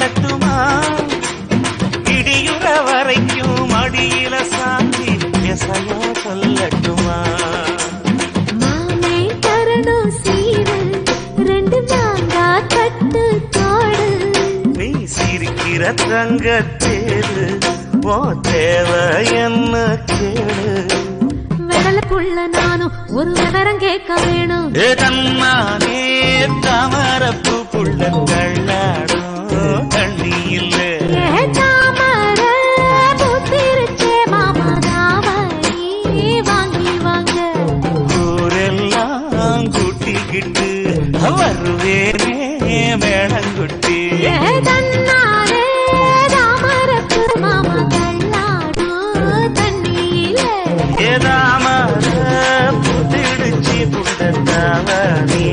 தட்டுமா? இடியுற வரைக்கும் அடியில சாந்தி எசையா சொல்லட்டுமா? மாமே தரணும் சீரு ரெண்டு மாங்கா தட்டு தோடு சிரிக்கிற ஓ தேவை என்ன கேளு விரலுக்குள்ள நானும் ஒரு விவரம் கேட்க வேணும். தன்னானே கூட்டிக்கிட்டு வருவேனே மேளங்குட்டி. ஏதாம புதிடுச்சி புட்டத்தாவணி.